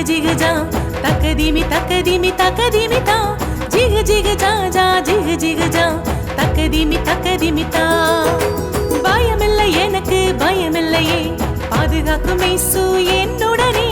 జిగ జిగ జా జా జిగ జిగ జా తకదిమి తకదిమి తకదిమి తా జిగ జిగ జా జా జిగ జిగ ஜா தக்கதிமி தக்கதிமி தா பயமில்லை எனக்கு பயமில்லையே பாதுகாக்கும் இயேசு என்னுடனே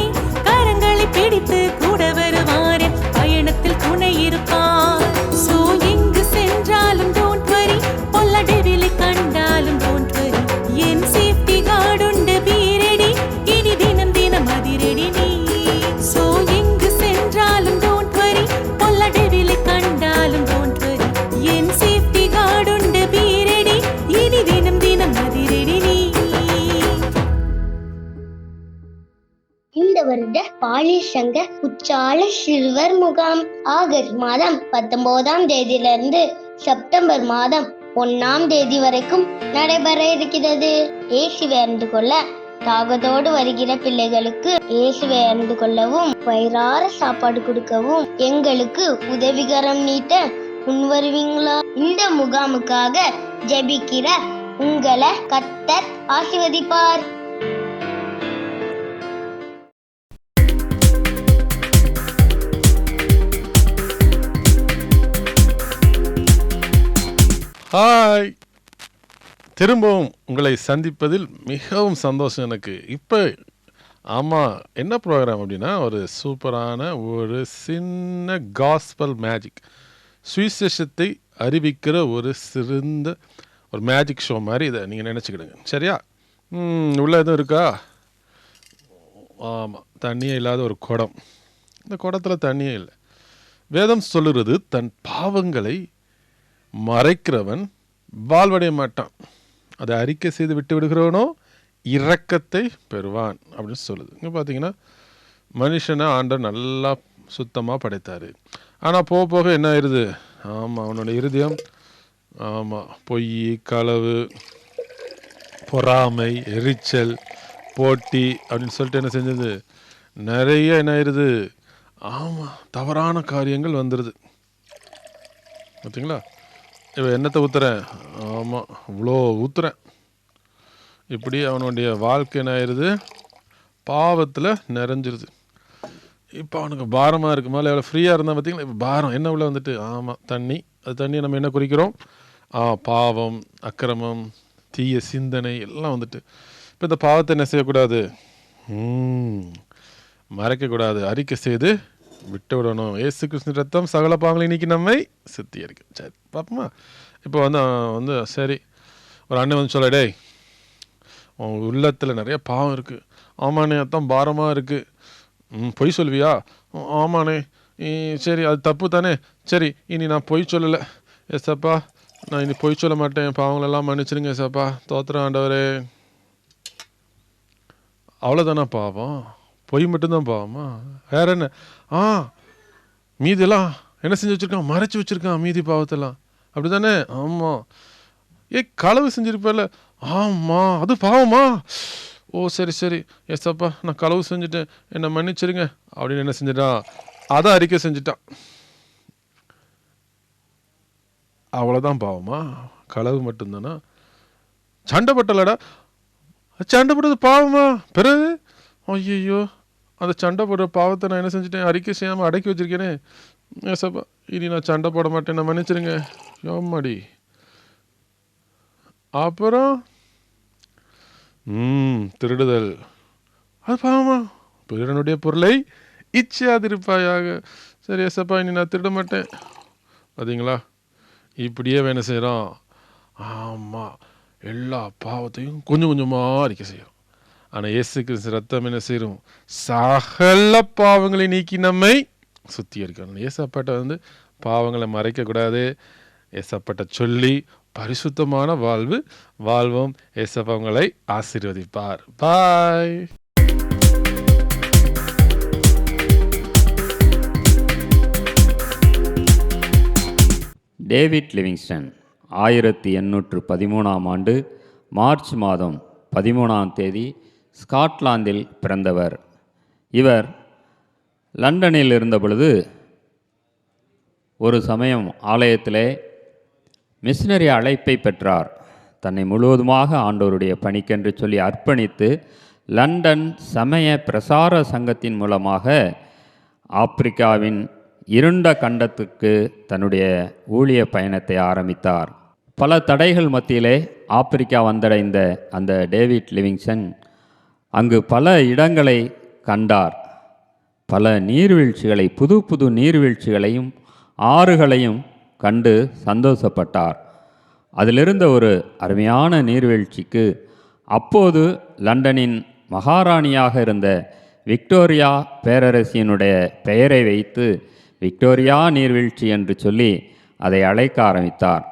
வழங்க உச்சால சிறுவர் முகாம். ஆகஸ்ட் மாதம் பத்தொன்பதாம் தேதியிலிருந்து செப்டம்பர் மாதம் ஒன்னாம் தேதி வரைக்கும் நடைபெற இருக்கிறது. இயேசுவை அறிந்து கொள்ள தாகத்தோடு வருகிற பிள்ளைகளுக்கு இயேசுவை அறிந்து கொள்ளவும் வயிறார சாப்பாடு கொடுக்கவும் எங்களுக்கு உதவிகரம் நீட்ட முன் வருவீங்களா? இந்த முகாமுக்காக ஜெபிக்கிற உங்களை கத்தர் ஆசிர்வதிப்பார். ஹாய். திரும்பவும் உங்களை சந்திப்பதில் மிகவும் சந்தோஷம் எனக்கு. இப்போ ஆமாம் என்ன ப்ரோக்ராம் அப்படின்னா ஒரு சூப்பரான ஒரு சின்ன காஸ்பல் மேஜிக் சுவிசேஷத்தை அறிவிக்கிற ஒரு சிறந்த ஒரு மேஜிக் ஷோ மாதிரி இதை நீங்கள் நினச்சிக்கிடுங்க. சரியா? உள்ளே உள்ள எதுவும் இருக்கா? ஆமாம் தண்ணியே இல்லாத ஒரு குடம். இந்த குடத்தில் தண்ணியே இல்லை. வேதம் சொல்லுறது தன் பாவங்களை மறைக்கிறவன் வாழ்வடைய மாட்டான். அதை அறிக்கை செய்து விட்டு விடுகிறவனோ இரக்கத்தை பெறுவான் அப்படின்னு சொல்லுது. இங்கே பார்த்தீங்கன்னா மனுஷனை ஆண்டர் நல்லா சுத்தமாக படைத்தார். ஆனால் போக போக என்ன ஆயிடுது ஆமாம் அவனோட இருதயம் ஆமாம் பொய் களவு பொறாமை எரிச்சல் போட்டி அப்படின்னு சொல்லிட்டு என்ன செஞ்சது? நிறைய என்ன ஆயிடுது ஆமாம் தவறான காரியங்கள் வந்துடுது பார்த்தீங்களா இப்போ என்னத்தை ஊற்றுறேன் ஆமாம் இவ்வளோ ஊற்றுறேன் இப்படி அவனுடைய வாழ்க்கை என்ன ஆயிடுது பாவத்தில் நிறைஞ்சிருது. இப்போ அவனுக்கு பாரமாக இருக்கு. மேலே எவ்வளோ ஃப்ரீயாக இருந்தால் பார்த்தீங்களா இப்போ பாரம் என்ன உள்ள வந்துட்டு? ஆமாம் தண்ணி. அது தண்ணியை நம்ம என்ன குறிக்கிறோம்? ஆ பாவம் அக்கிரமம் தீய சிந்தனை எல்லாம் வந்துட்டு. இப்போ இந்த பாவத்தை என்ன செய்யக்கூடாது? மறைக்கக்கூடாது. அறிக்கை செய்து விட்டு விடணும் ஏசு கிருஷ்ண ரத்தம் சகல பாவங்களை இன்னைக்கு நம்மை சுத்திகரிக்கும். சரி பார்ப்போமா? இப்போ வந்து வந்து சரி. ஒரு அண்ணன் வந்து சொல்ல டேய் உன் உள்ளத்தில் நிறைய பாவம் இருக்குது ஆமாண்ணே அதான் பாரமாக இருக்குது ம் பொய் சொல்வியா ஆமாண்ணே. சரி அது தப்பு தானே. சரி இனி நான் பொய் சொல்லலை. எஸ்அப்பா நான் இனி பொய் சொல்ல மாட்டேன். பாவங்களெல்லாம் மன்னிச்சிருங்க எஸ்அப்பா தோத்திரம் ஆண்டவரே. அவ்வளோதானா பாவம்? பொய் மட்டும்தான் பாவமா? வேற என்ன? ஆ மீதியெல்லாம் என்ன செஞ்சு வச்சுருக்கான்? மறைச்சு வச்சிருக்கான் மீதி பாவத்தெல்லாம். அப்படிதானே ஆமாம் ஏ களவு செஞ்சிருப்பல ஆமாம் அது பாவமா? ஓ சரி சரி. எஸ் அப்பா நான் களவு செஞ்சுட்டேன். என்னை மன்னிச்சிருங்க. அப்படின்னு என்ன செஞ்சிட்டான்? அதை அறிக்கை செஞ்சுட்டான். அவ்வளோதான் பாவமா? களவு மட்டும்தானா? சண்டை பட்டலடா. சண்டை பட்டது பாவமா? பிறகு? ஐயோ அந்த சண்டை போடுற பாவத்தை நான் என்ன செஞ்சுட்டேன்? அறிக்கை செய்யாமல் அடக்கி வச்சிருக்கேனே. ஏசப்பா இனி நான் சண்டை போட மாட்டேன் நான் மன்னிச்சிருங்க. யோமாடி அப்புறம்? ம் திருடுதல். அது பாவமா? பிறனுடைய பொருளை இச்சாதிருப்பாயாக சரி ஏசப்பா இனி நான் திருட மாட்டேன். பார்த்தீங்களா இப்படியே வேலை செய்கிறோம் ஆமாம் எல்லா பாவத்தையும் கொஞ்சம் கொஞ்சமாக அறிக்கை செய்கிறோம் ஆனால் இயேசு கிறிஸ்து ரத்தம் என்ன செய்யும்? சகல பாவங்களை நீக்கி நம்மை சுத்திகரிக்கணும் ஏசப்பட்ட வந்து பாவங்களை மறைக்கக்கூடாது ஏசப்பட்ட சொல்லி பரிசுத்தமான வாழ்வு வாழ்வோம். ஏசப்பவங்களை ஆசீர்வதிப்பார். பாய். டேவிட் லிவிங்ஸ்டன் ஆயிரத்தி எண்ணூற்று பதிமூணாம் ஆண்டு மார்ச் மாதம் பதிமூணாம் தேதி ஸ்காட்லாந்தில் பிறந்தவர். இவர் லண்டனில் இருந்தபொழுது ஒரு சமயம் ஆலயத்திலே மிஷினரி அழைப்பை பெற்றார். தன்னை முழுவதுமாக ஆண்டோருடைய பணிக்கென்று சொல்லி அர்ப்பணித்து லண்டன் சமய பிரசார சங்கத்தின் மூலமாக ஆப்பிரிக்காவின் இருண்ட கண்டத்துக்கு தன்னுடைய ஊழிய பயணத்தை ஆரம்பித்தார். பல தடைகள் மத்தியிலே ஆப்பிரிக்கா வந்தடைந்த அந்த டேவிட் லிவிங்சன் அங்கு பல இடங்களை கண்டார். பல நீர்வீழ்ச்சிகளை புது புது நீர்வீழ்ச்சிகளையும் ஆறுகளையும் கண்டு சந்தோஷப்பட்டார். அதிலிருந்த ஒரு அருமையான நீர்வீழ்ச்சிக்கு அப்போது லண்டனின் மகாராணியாக இருந்த விக்டோரியா பேரரசியினுடைய பெயரை வைத்து விக்டோரியா நீர்வீழ்ச்சி என்று சொல்லி அதை அழைக்க ஆரம்பித்தார்.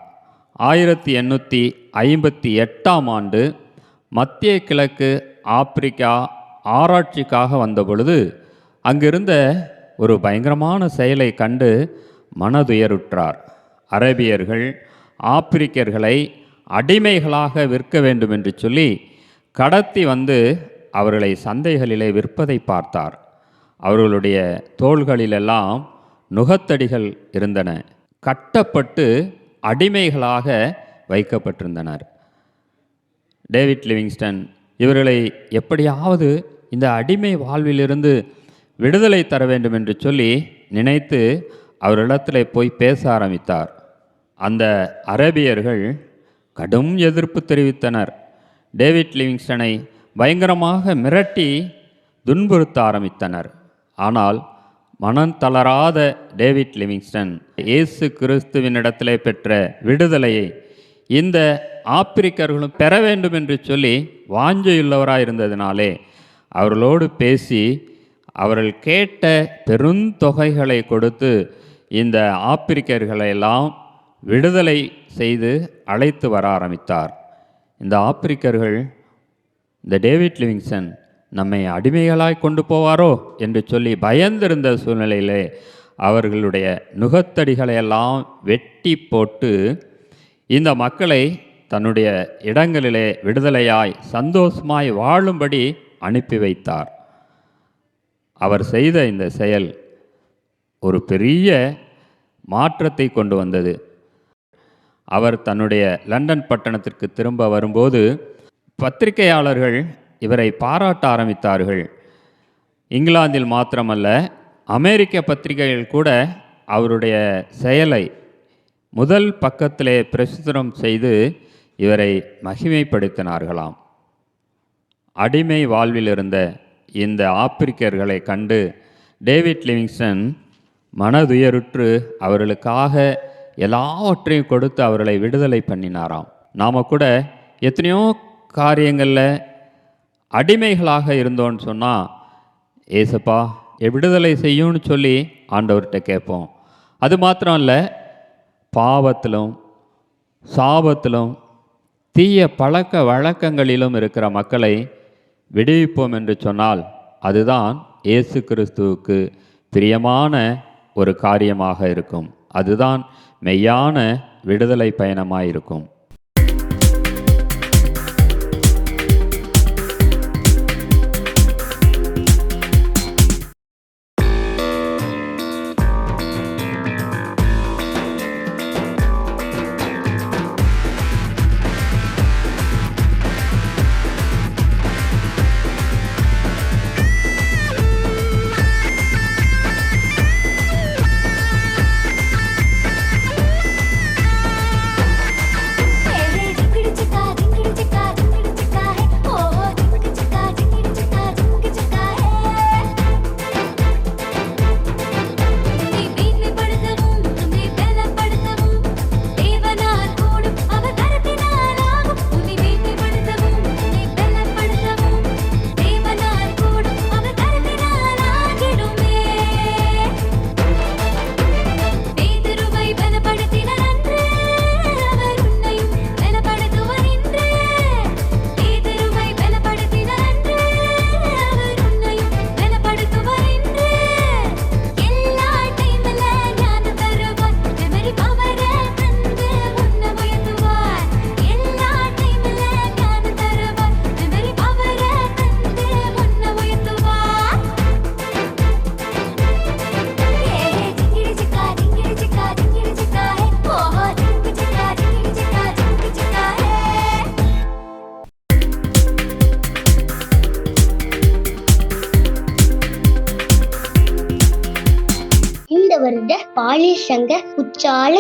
ஆயிரத்தி எண்ணூற்றி ஐம்பத்தி எட்டாம் ஆண்டு மத்திய கிழக்கு ஆப்பிரிக்கா ஆராய்ச்சிக்காக வந்தபொழுது அங்கிருந்த ஒரு பயங்கரமான செயலை கண்டு மனதுயருற்றார். அரேபியர்கள் ஆப்பிரிக்கர்களை அடிமைகளாக விற்க வேண்டும் என்று சொல்லி கடத்தி வந்து அவர்களை சந்தைகளிலே விற்பதை பார்த்தார். அவர்களுடைய தோள்களிலெல்லாம் நுகத்தடிகள் இருந்தன. கட்டப்பட்டு அடிமைகளாக வைக்கப்பட்டிருந்தனர். டேவிட் லிவிங்ஸ்டன் இவர்களை எப்படியாவது இந்த அடிமை வாழ்விலிருந்து விடுதலை தர வேண்டும் என்று சொல்லி நினைத்து அவரிடத்தில் போய் பேச ஆரம்பித்தார். அந்த அரேபியர்கள் கடும் எதிர்ப்பு தெரிவித்தனர். டேவிட் லிவிங்ஸ்டனை பயங்கரமாக மிரட்டி துன்புறுத்த ஆரம்பித்தனர். ஆனால் மனம் தளராத டேவிட் லிவிங்ஸ்டன் இயேசு கிறிஸ்துவினிடத்திலே பெற்ற விடுதலையை இந்த ஆப்பிரிக்கர்களும் பெற வேண்டும் என்று சொல்லி வாஞ்சையுள்ளவராக இருந்ததினாலே அவர்களோடு பேசி அவர்கள் கேட்ட பெருந்தொகைகளை கொடுத்து இந்த ஆப்பிரிக்கர்களையெல்லாம் விடுதலை செய்து அழைத்து வர ஆரம்பித்தார். இந்த ஆப்பிரிக்கர்கள் இந்த டேவிட் லிவிங்சன் நம்மை அடிமைகளாய் கொண்டு போவாரோ என்று சொல்லி பயந்திருந்த சூழ்நிலையிலே அவர்களுடைய நுகத்தடிகளையெல்லாம் வெட்டி போட்டு இந்த மக்களை தன்னுடைய இடங்களிலே விடுதலையாய் சந்தோஷமாய் வாழும்படி அனுப்பி வைத்தார். அவர் செய்த இந்த செயல் ஒரு பெரிய மாற்றத்தை கொண்டு வந்தது. அவர் தன்னுடைய லண்டன் பட்டணத்திற்கு திரும்ப வரும்போது பத்திரிகையாளர்கள் இவரை பாராட்ட ஆரம்பித்தார்கள். இங்கிலாந்தில் மாத்திரமல்ல அமெரிக்க பத்திரிகைகள் கூட அவருடைய செயலை முதல் பக்கத்திலே பிரசுரம் செய்து இவரை மகிமைப்படுத்தினார்களாம். அடிமை வாழ்வில் இருந்த இந்த ஆப்பிரிக்கர்களை கண்டு டேவிட் லிவிங்ஸ்டன் மனதுயருற்று அவர்களுக்காக எல்லாவற்றையும் கொடுத்து அவர்களை விடுதலை பண்ணினாராம். நாம் கூட எத்தனையோ காரியங்களில் அடிமைகளாக இருந்தோன்னு சொன்னால் ஏசப்பா விடுதலை செய்யும்னு சொல்லி ஆண்டவர்கிட்ட கேட்போம். அது மாத்திரம் இல்லை பாவத்திலும் சாபத்திலும் தீய பழக்க வழக்கங்களிலும் இருக்கிற மக்களை விடுவிப்போம் என்று சொன்னால் அதுதான் இயேசு கிறிஸ்துவுக்கு பிரியமான ஒரு காரியமாக இருக்கும். அதுதான் மெய்யான விடுதலை பயணமாக இருக்கும்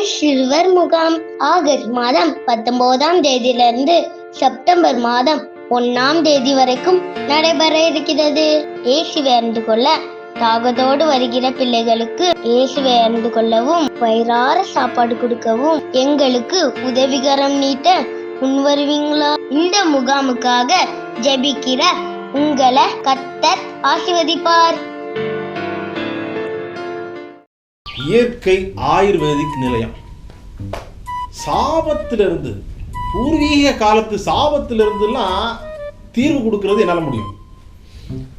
சிறுவர் முகாம். ஆகஸ்ட் மாதம் பத்தொன்பதாம் தேதியிலிருந்து செப்டம்பர் மாதம் ஒன்னாம் தேதி வரைக்கும் நடைபெற இருக்கிறது. இயேசுவை அறிந்து கொள்ள தாகத்தோடு வருகிற பிள்ளைகளுக்கு இயேசுவை அறிந்து கொள்ளவும் வயிறார சாப்பாடு கொடுக்கவும் எங்களுக்கு உதவிகரம் நீட்ட முன் வருவீங்களா? இந்த முகாமுக்காக ஜெபிக்கிற உங்களை கத்தர் ஆசிர்வதிப்பார். இயற்கை ஆயுர்வேதிக் நிலையம். சாபத்திலிருந்து பூர்வீக காலத்து சாபத்திலிருந்துலாம் தீர்வு கொடுக்கறது என்னால முடியும்.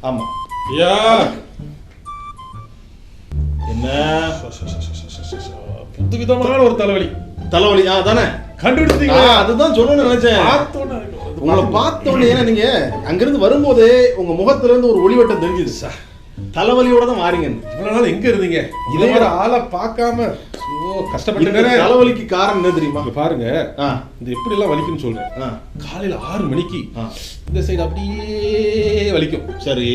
ஆமா. என்ன? புது விதமான ஒரு தலைவலி. தலைவலி ஆ தானே கண்டுபிடிச்சீங்க அதுதான் சொல்லணும்னு நினைச்சேன். உங்களை பார்த்த உடனே ஏன்னா நீங்க அங்கிருந்து வரும்போதே உங்க முகத்துல இருந்து ஒரு ஒளிவட்டம் தெரிஞ்சுது. சார். தலைவலியோட தான் மாறிங்கன்னு இவ்வளவு நாள் எங்க இருந்தீங்க? இதே ஆளை பார்க்காம ஓ கஷ்டப்பட்டு தலைவலிக்கு காரணம் என்ன தெரியுமா? பாருங்க. இந்த எப்படி எல்லாம் வலிக்கும்னு சொல்றேன். காலையில ஆறு மணிக்கு. இந்த சைடு அப்படியே வலிக்கும். சரி.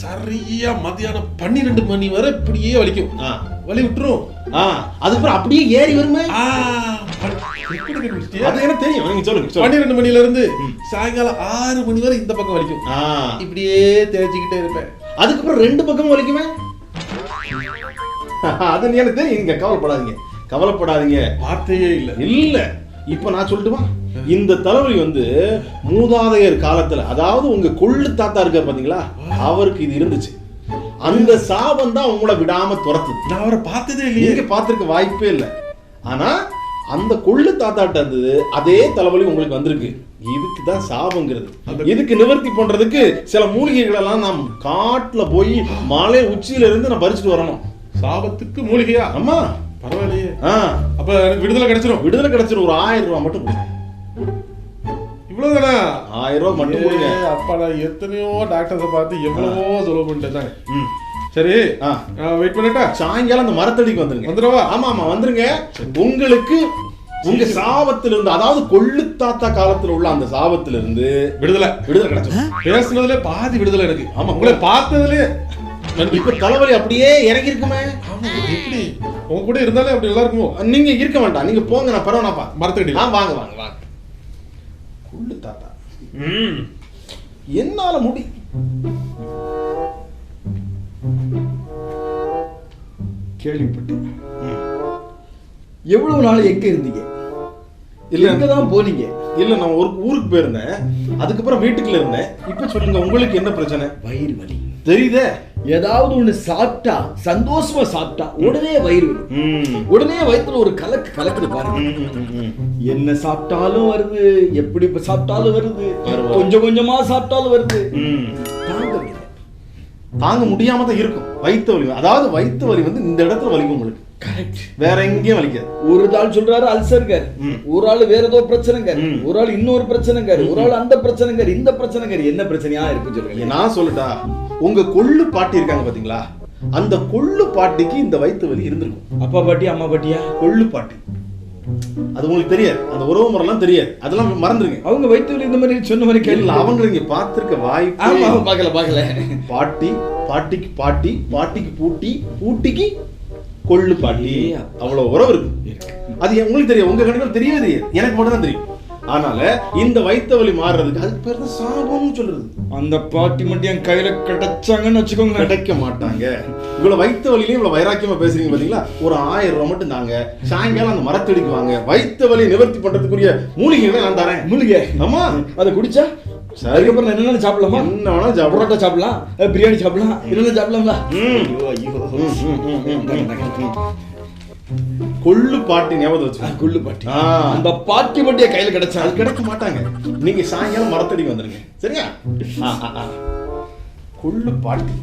சரியா மத்தியானம் பன்னிரெண்டு மணி வரை இப்படியே வலிக்கும். வலி விட்டுரும். ஆ, அதுக்கப்புறம் அப்படியே ஏறி வருமே? அது எனக்கு தெரியும்? நீங்க சொல்லுங்க பன்னிரெண்டு மணில இருந்து சாயங்காலம் ஆறு மணி வரை இந்த பக்கம் வலிக்கும். இப்படியே தேய்ச்சிக்கிட்டே இருப்பேன். அதுக்கப்புறம் ரெண்டு பக்கமும் வலிக்குமே? அது நீ எனக்கு தெரியும். நீங்க கவலைப்படாதீங்க. கவலைப்படாதீங்க. வார்த்தையே இல்ல. இல்ல. இப்ப நான் சொல்லட்டுமா? இந்த தலைவலி வந்து மூதாதையர் காலத்துல அதாவது உங்க கொள்ளு தாத்தா இருக்கார் பாத்தீங்களா? அவருக்கு இது இருந்துச்சு. அந்த சாபம் தான் உங்களை விடாம துரத்துது. நான் அவரை பார்த்ததே இல்லையே. நீங்க பார்த்திருக்க வாய்ப்பே இல்லை. ஆனா அந்த கொள்ளு தாத்தாட்ட இருந்தது அதே தலைவலி உங்களுக்கு வந்திருக்கு. இதுக்கு தான் சாபங்கிறது. இதுக்கு நிவர்த்தி பண்றதுக்கு சில மூலிகைகள் எல்லாம் நாம் காட்டுல போய் மலை உச்சியில இருந்து நான் பறிச்சுட்டு வரணும். சாபத்துக்கு மூலிகையா? அம்மா பரவாயில்லையே. ஆ. அப்ப எனக்கு விடுதலை கிடைச்சிரும். விடுதலை கிடைச்சிரும். ஒரு ஆயிரம் ரூபாய் மட்டும் கொடுங்க. இவ்வளவுதானா? ஆயிரம் ரூபாய் மட்டும் கொடுங்க. அப்பா நான் எத்தனையோ டாக்டர்ஸை பார்த்து எவ்வளவோ செலவு பண்ணிட்டேன் தானே ம். சரி ஆ. வெயிட் பண்ணட்டா? சாயங்காலம் அந்த மரத்தடிக்கு வந்துருங்க. வந்துடவா? ஆமா ஆமா வந்துருங்க. உங்களுக்கு உங்க சாபத்திலிருந்து அதாவது கொள்ளு தாத்தா காலத்துல உள்ள அந்த சாபத்திலிருந்து விடுதலை. விடுதலை கிடைச்சிரும் பேசுனதுல பாதி விடுதலை எனக்கு ஆமா. உங்களை பார்த்ததுல இப்ப தலைவலி அப்படியே இறங்கி இருக்குமே எப்படி? உங்க கூட இருந்தாலே அப்படி நல்லா இருக்குமோ? நீங்க இருக்க வேண்டாம். நீங்க போங்க நான் பரவாயில்லப்பா ஆ வாங்க வாங்க வாங்க. கொள்ளு தாத்தா. என்னால முடி கேள்விப்பட்டேன். எவ்வளவு நாள் எங்க இருந்தீங்க? இல்ல. எங்க தான் போனீங்க? இல்ல நான் ஒரு ஊருக்கு போயிருந்தேன். அதுக்கப்புறம் வீட்டுக்குள்ள இருந்தேன். இப்ப சொல்லுங்க உங்களுக்கு என்ன பிரச்சனை? வயிறு வலி. தெரியுதே. ஏதாவது ஒண்ணு சாப்பிட்டா சந்தோஷமா சாப்பிட்டா உடனே வயிறு. உடனே வயித்துல ஒரு கலக்கு கலக்குது பாருங்க. என்ன சாப்பிட்டாலும் வருது எப்படி சாப்பிட்டாலும் வருது. கொஞ்சம் கொஞ்சமா சாப்பிட்டாலும் வருது. தாங்க முடியாம தான் இருக்கும். வயிற்று வலி அதாவது வயிற்று வலி வந்து இந்த இடத்துல வலிக்கும் உங்களுக்கு. வேற எங்கேயும் வலிக்காது. ஒரு ஆள் சொல்றாரு அல்சர்கார். ஒரு ஆள் வேற ஏதோ பிரச்சனைங்கார் ம். ஒரு ஆள் இன்னொரு பிரச்சனைங்கார் ஒரு ஆள் அந்த பிரச்சனைங்கார் இந்த பிரச்சனைங்கார் என்ன பிரச்சனையா இருக்கு சொல்லுங்க. நான் சொல்லட்டா? உங்க கொள்ளு பாட்டி இருக்காங்க பாத்தீங்களா? அந்த கொள்ளு பாட்டிக்கு இந்த வயிற்று வலி இருந்திருக்கும். அப்பா பாட்டி அம்மா பாட்டியா? கொள்ளு பாட்டி. அது உங்களுக்கு தெரியாது. அந்த உறவு முறைலாம் தெரியாது. அதெல்லாம் மறந்துருங்க. அவங்க வயிற்று இந்த மாதிரி சொன்ன மாதிரி கேள்வி அவங்க நீங்க பார்த்திருக்க ஆமா, பார்க்கல பார்க்கல. பாட்டி பாட்டிக்கு பாட்டி பாட்டிக்கு பூட்டி பூட்டிக்கு கொள்ளு பாட்டி அவ்வளவு உறவு இருக்கு. அது உங்களுக்கு தெரியும் உங்க கணக்கு தெரியவே தெரியாது. எனக்கு மட்டும் தான் தெரியும். அதனால இந்த வயிற்று வலி மாறுறதுக்கு அதுக்கு பேர் தான் சாபம்னு சொல்றது. அந்த பாட்டி மட்டும் என் கையில கிடைச்சாங்கன்னு வச்சுக்கோங்க கிடைக்க மாட்டாங்க. இவ்வளவு வயிற்று வலியிலையும் இவ்வளவு வைராக்கியமா பேசுறீங்க பாத்தீங்களா? ஒரு ஆயிரம் ரூபாய் மட்டும் தாங்க. சாயங்காலம் அந்த மரத்தடிக்கு வாங்க. வயிற்று வலி நிவர்த்தி பண்றதுக்குரிய மூலிகைகளை நான் தரேன். மூலிகை? ஆமா. அதை குடிச்சா. அதுக்கப்புறம் என்னென்ன சாப்பிடலாமா? என்ன வேணாலும் சாப்பிடலாம். பரோட்டா சாப்பிடலாம் பிரியாணி சாப்பிடலாம் என்னென்ன சாப்பிடலாம்ல. கொள்ளு பாட்டி ஞாபகம் வச்சு குள்ளு பாட்டி. அந்த பாட்டி மட்டும் கையில கிடைச்சா அது கிடைக்க மாட்டாங்க. நீங்க சாயங்காலம் மரத்தடிக்கு வந்துருங்க. சரியா. கொள்ளு பாட்டி.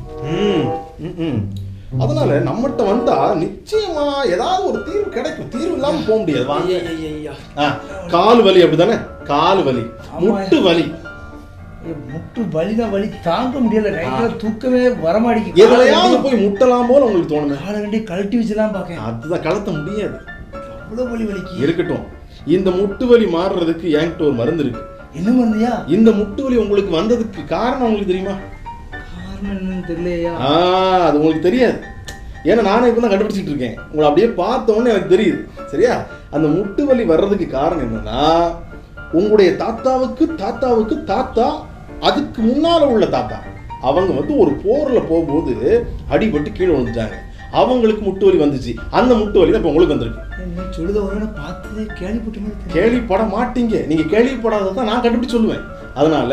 அதனால நம்மகிட்ட வந்தா நிச்சயமா ஏதாவது ஒரு தீர்வு கிடைக்கும். தீர்வு இல்லாம போக முடியாது. கால் வலி அப்படிதானே? கால் வலி. முட்டு வலி. முட்டு வலிதான் வலி. தாங்க முடியல. நைட்ல தூக்கமே வரமாடிக்கு எதுலையாவது போய் முட்டலாம் போல உங்களுக்கு தோணுமே. காலை கண்டி கழட்டி வச்சுலாம் பார்க்கேன் அதுதான் கலத்த முடியாது. அவ்வளவு வலி வலிக்கு. இருக்கட்டும். இந்த முட்டு வலி மாறுறதுக்கு என்கிட்ட ஒரு மருந்து இருக்கு. என்ன மருந்தியா? இந்த முட்டு வலி உங்களுக்கு வந்ததுக்கு காரணம் உங்களுக்கு தெரியுமா? காரணம் என்னன்னு தெரியலையா? ஆ அது உங்களுக்கு தெரியாது. ஏன்னா நானே இப்போ தான் கண்டுபிடிச்சிட்டு இருக்கேன். உங்களை அப்படியே பார்த்த உடனே எனக்கு தெரியுது. சரியா? அந்த முட்டு வலி வர்றதுக்கு காரணம் என்னன்னா உங்களுடைய தாத்தாவுக்கு தாத்தாவுக்கு தாத்தா அதுக்கு முன்னால உள்ள தாத்தா. அவங்க வந்து ஒரு போர்ல போகும்போது அடிபட்டு கீழே விழுந்துட்டாங்க. அவங்களுக்கு முட்டு வலி வந்துச்சு. அந்த முட்டு வலி தான் இப்போ உங்களுக்கு வந்திருக்கு. கேள்விப்பட மாட்டீங்க நீங்க கேள்விப்படாததை தான் நான் கண்டுபிடிச்சு சொல்லுவேன். அதனால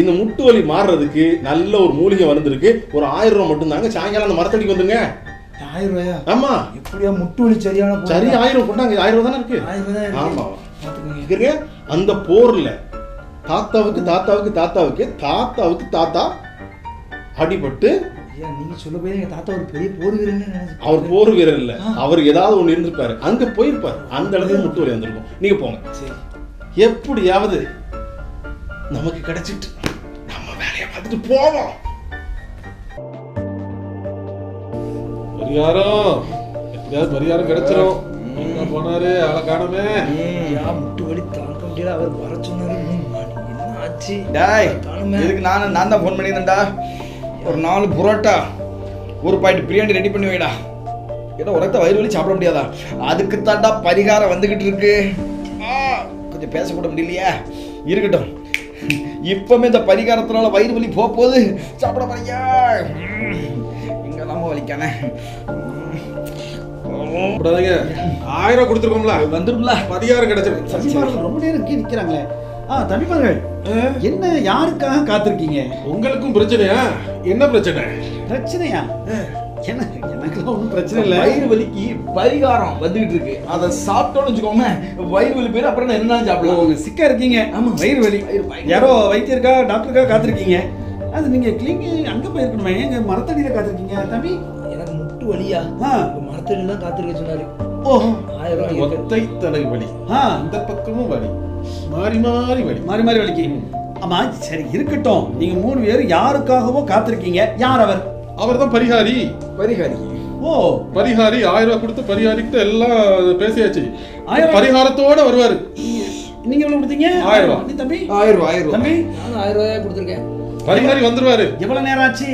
இந்த முட்டு வலி மாறுறதுக்கு நல்ல ஒரு மூலிகை வந்திருக்கு. ஒரு ஆயிரம் ரூபாய் மட்டும் தாங்க சாயங்காலம் அந்த மரத்தடிக்கு வந்துருங்க. ஆயிரம் ரூபாயா? ஆமா. எப்படியா முட்டு வலி சரியான? சரி ஆயிரம் கொண்டாங்க ஆயிரம் ரூபாய் தானே இருக்கு. ஆயிரம் ரூபாய் ஆமா. அந்த போர்ல தாத்தாவுக்கு தாத்தாவுக்கு தாத்தாவுக்கு தாத்தாவுக்கு தாத்தா அடிபட்டு நீங்க சொல்ல போய் எங்க தாத்தா ஒரு பெரிய போர் வீரன்னு நினைச்சு அவர் போர் வீரர் இல்ல அவர் ஏதாவது ஒண்ணு இருந்திருப்பாரு. அங்க போயிருப்பாரு. அந்த இடத்துல முட்டு வலி வந்திருக்கும். நீங்க போங்க. சரி. எப்படியாவது நமக்கு கிடைச்சிட்டு நம்ம வேலையை பார்த்துட்டு போவோம். பரிகாரம் எப்படியாவது பரிகாரம் கிடைச்சிரும். போனாரு? ஆளை காணமே. முட்டு வலி தாங்க முடியல. அவர் வர சொன்னாரு. ஆச்சு டாய். இதுக்கு நானும் நான் தான் ஃபோன் பண்ணியிருந்தேன்டா. ஒரு நாலு புரோட்டா ஒரு பாக்கெட் பிரியாணி ரெடி பண்ணி வைடா. ஏதோ உரத்த வயிறு வலி சாப்பிட முடியாதா? அதுக்கு தாண்டா பரிகாரம் வந்துகிட்டு இருக்கு. ஆ, கொஞ்சம் பேசக்கூட முடியலையா. இருக்கட்டும். இப்பவுமே இந்த பரிகாரத்தினால வயிறு வலி போக போகுது. சாப்பிட போறியா? இங்க இல்லாம வலிக்கானே. ஆயிரம் கொடுத்துருக்கோம்ல. வந்துரும்ல. பரிகாரம் தம்பிமார்கள் ரொம்ப நேரம் நிற்கிறாங்களே ஆ தம்பிமார்கள் என்ன யாருக்காக காத்திருக்கீங்க? உங்களுக்கும் பிரச்சனையா? என்ன பிரச்சனை? பிரச்சனையா? என்ன எனக்குலாம் ஒன்றும் பிரச்சனை இல்லை. வயிறு வலிக்கு பரிகாரம் வந்துகிட்டு இருக்கு. அதை சாப்பிட்டோம்னு வச்சுக்கோங்க வயிறு வலி பேர் அப்புறம் என்ன சாப்பிடலாம்? உங்க சிக்கா இருக்கீங்க. ஆமா. வயிறு வலி. யாரோ வைத்தியருக்கா டாக்டருக்கா காத்திருக்கீங்க? அது நீங்க கிளினிக் அங்க போயிருக்கணுமே எங்க மரத்தடியில காத்திருக்கீங்க தம்பி? எனக்கு முட்டு வலியா? ஆ. மரத்தடியில தான் காத்திருக்க சொன்னாரு. ஓஹோ. ஒத்தை தலை வலி ஆ. அந்த பக்கமும் வலி. மாறி மாறி வலி மாறி மாறி வலிக்கு ஆமா சரி இருக்கட்டும். நீங்க மூணு பேர் யாருக்காகவோ காத்திருக்கீங்க? யார் அவர்? அவர் தான் பரிகாரி. பரிகாரி. ஓ. பரிகாரி ஆயிரம் ரூபாய் கொடுத்து பரிகாரிக்கிட்ட எல்லாம் பேசியாச்சு. ஆயிரம் பரிகாரத்தோட வருவாரு. நீங்க எவ்வளவு கொடுத்தீங்க? ஆயிரம் ரூபா. நீ தம்பி? ஆயிரம் ரூபாய் ஆயிரம் ரூபாய். தம்பி? நானும் ஆயிரம் ரூபாயா கொடுத்துருக்கேன். பரிகாரி வந்துருவாரு. எவ்வளவு நேரம் ஆச்சு?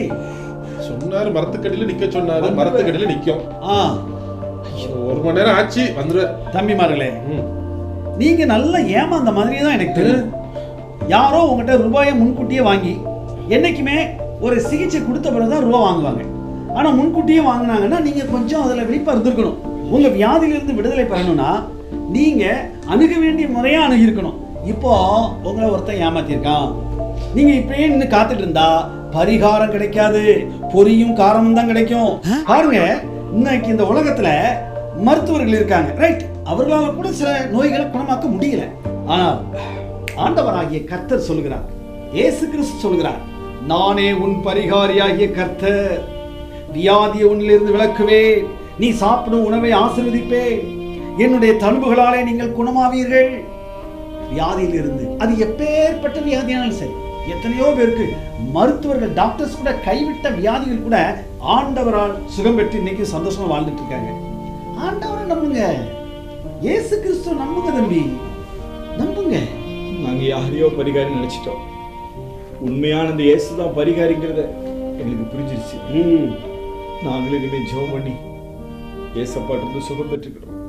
சொன்னாரு மரத்துக்கடியில நிக்க சொன்னாரு. மரத்துக்கடியில நிக்கும். ஆ. ஒரு மணி நேரம் ஆச்சு வந்துருவாரு. தம்பிமார்களே நீங்கள் நீங்க நல்ல ஏமாந்த மாதிரி தான் எனக்கு தெரியும் யாரோ உங்ககிட்ட ரூபாயை முன்கூட்டியே வாங்கி என்னைக்குமே ஒரு சிகிச்சை கொடுத்த பிறகு தான் ரூபா வாங்குவாங்க. ஆனால் முன்கூட்டியே வாங்குனாங்கன்னா நீங்கள் கொஞ்சம் அதில் விழிப்பாக இருந்திருக்கணும். உங்கள் வியாதியிலிருந்து விடுதலை பெறணும்னா நீங்கள் அணுக வேண்டிய முறையாக அணுகிருக்கணும் இப்போ உங்களை ஒருத்தன் ஏமாத்திருக்கான் நீங்கள் இப்படியே நின்று காத்துட்டு இருந்தா பரிகாரம் கிடைக்காது பொரியும் காரமும் தான் கிடைக்கும். பாருங்க இன்னைக்கு இந்த உலகத்தில் மருத்துவர்கள் இருக்காங்க. ரைட் அவர்களால் கூட சில நோய்களை குணமாக்க முடியல. ஆனால் ஆண்டவராகிய கர்த்தர் சொல்கிறார் ஏசு கிறிஸ்து சொல்கிறார் நானே உன் பரிகாரியாகிய கர்த்தர். வியாதியை உன்னிலிருந்து விளக்குவேன் நீ சாப்பிடும் உணவை ஆசிர்வதிப்பேன். என்னுடைய தழும்புகளாலே நீங்கள் குணமாவீர்கள். வியாதியிலிருந்து அது எப்பேற்பட்ட வியாதியானாலும் சரி எத்தனையோ பேருக்கு மருத்துவர்கள் டாக்டர்ஸ் கூட கைவிட்ட வியாதிகள் கூட ஆண்டவரால் சுகம் பெற்று இன்னைக்கு சந்தோஷமா வாழ்ந்துட்டு இருக்காங்க. ஆண்டவரை நம்புங்க. இயேசு கிறிஸ்துவ நம்புங்க தம்பி. நம்புங்க. நாங்க யாரையோ பரிகாரி நினைச்சிட்டோம். உண்மையான இந்த இயேசு தான் பரிகாரிங்கிறத எங்களுக்கு புரிஞ்சிருச்சு. நாங்களும் இனிமே ஜெபம் பண்ணி ஏசப்பாட்டு இருந்து சுகம் பெற்றுக்கிறோம்.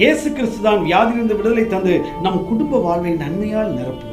இயேசு கிறிஸ்து தான் வியாதியிலிருந்து விடுதலை தந்து நம் குடும்ப வாழ்வை நன்மையால் நிரப்புவார்